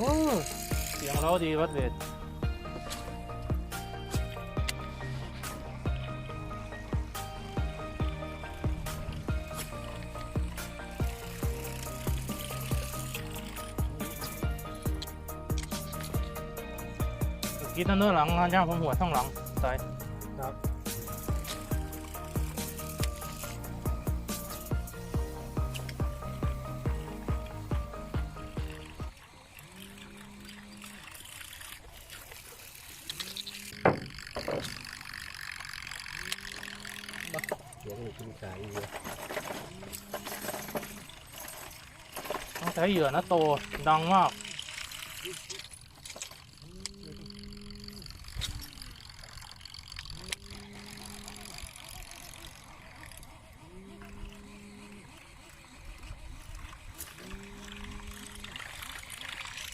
อเสียงเราดีวัดเวทกินนั่นเนื้อหลังงานย่างผมหัวทั้งหลังตาย ครับเดี๋ยวมันกินไก่อยู่ต้องใช้เหยื่อนะโตดังมาก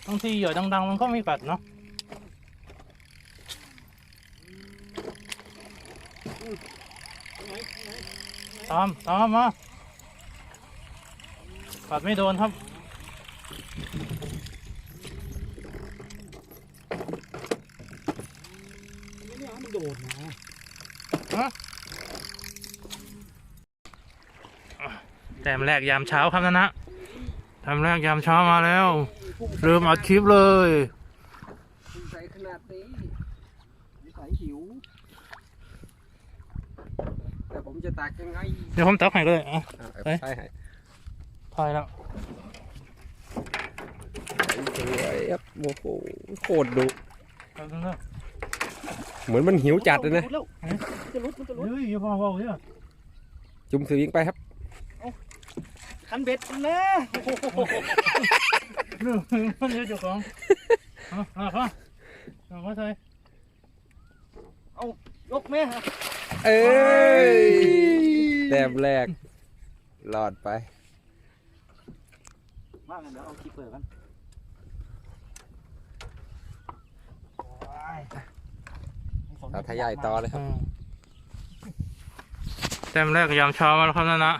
บางทีเหยื่อดังๆมันก็ไม่กัดเนาะ ตามตามมากัดไม่โดนครับ ไม่ได้เอามันโดดนะฮะแต้มแรกยามเช้าครับนะนะแต้มแรกยามเช้ามาแล้วลืมอัดคลิปเลยใส่ขนาดนี้นิสัยหิว ผมจะตักยังไงเดี๋ยวผมตักให้เลยอะใช่ให้พายแล้ว สวยครับโอ้โหโคตรดุแป๊บนึงนะเหมือนมันหิวจัดเลยนะ จะรุดมันจะรุดเฮ้ยอย่าพอเบาเนี่ยจุ่มสวิงไปครับ คันเบ็ดนะเรื่องมันเยอะเจ้าของเอาเอาพ่อเอาพ่อใส่ยกแม่ฮะ เอ้ยแต้มแรกหลอดไปว่ากันเดี๋ยวเอาคีเปิดกันเอาทะยายต่อเลยครับอืมแต้มแรกยามเช้ามาแล้วครับนะนะ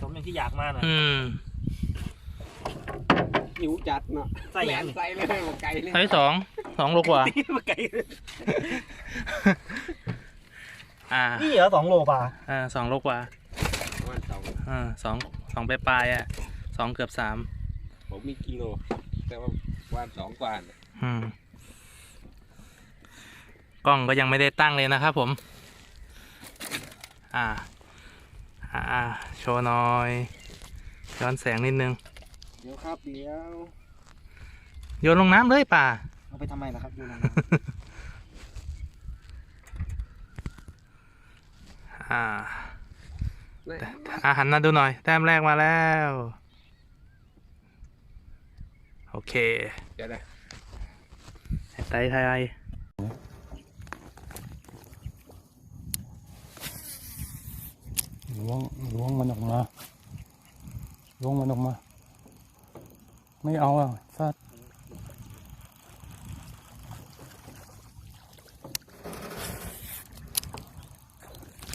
สมอย่างที่อยากมาหน่อยอืมหิวจัดเนาะใส่ยังใส่เลยบอกไก่เลยไซส์สอง สองโลกว่า ตีมาไกลอ่านี่เหรอสองโลป่ะอ่าสองโลกว่าวันสองอ่าสองสองปลายๆอะสองเกือบสามผมมีกิโล แต่ว่าวันสองกว่าน่ะอืมกล้องก็ยังไม่ได้ตั้งเลยนะครับผม อ่า อ่าอ่าโชว์หน่อยย้อนแสงนิดนึง เดี๋ยวครับเดี๋ยวโยนลงน้ำเลยป่า เอาไปทำไมล่ะครับดูนะอ่าอาหันมาดูหน่อย แต้มแรกมาแล้ว โอเคเดี๋ยวนะไตไทยล้วงล้วงมันออกมาล้วงมันออกมา ไม่เอาอะสัตว์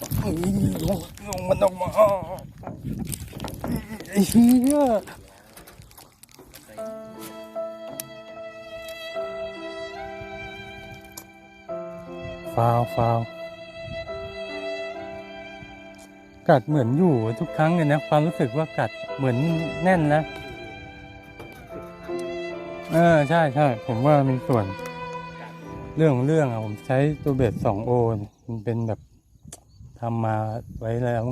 อื้อ ลงมันออกมาไอ้เหี้ยฟาวฟาวกัดเหมือนอยู่ทุกครั้งเลยนะ ความรู้สึกว่ากัดเหมือนแน่นนะ เออ ใช่ใช่ผมว่ามีส่วน เรื่องของเรื่องอะผมใช้ตัวเบสสองโอมันเป็นแบบ ทำมาไว้แล้ว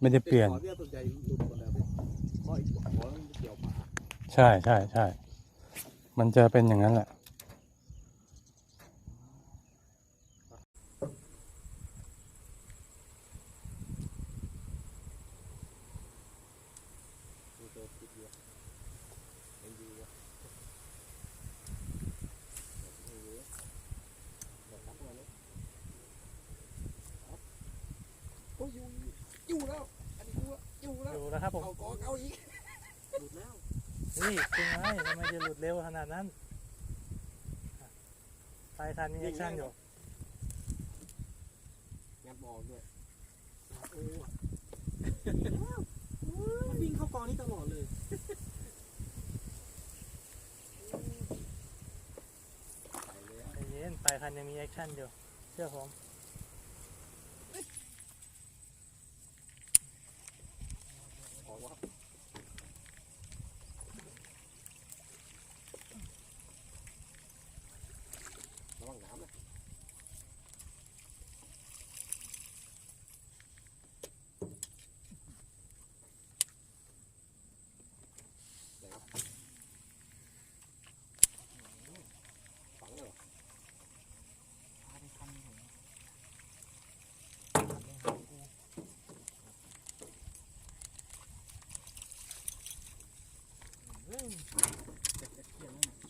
ไม่ได้เปลี่ยน ขอเลือดตัวใจหลุดหมดแล้วเพราะอีกขอมันเกี่ยวปากใช่ใช่ใช่ มันจะเป็นอย่างนั้นแหละ อยู่แล้ว อันนี้กูว่าอยู่แล้ว อยู่แล้วครับผม เอากอเอาอีกหลุดแล้วนี่ยคุณไงทำไมจะหลุดเร็วขนาดนั้นไฟทันมีแอคชั่นอยู่งับออกด้วยโอ้มันวิ่งเข้ากองนี้ตลอดเลยไปเลยใจเย็นไฟทันยังมีแอคชั่นอยู่ เชื่อผม เรื่อง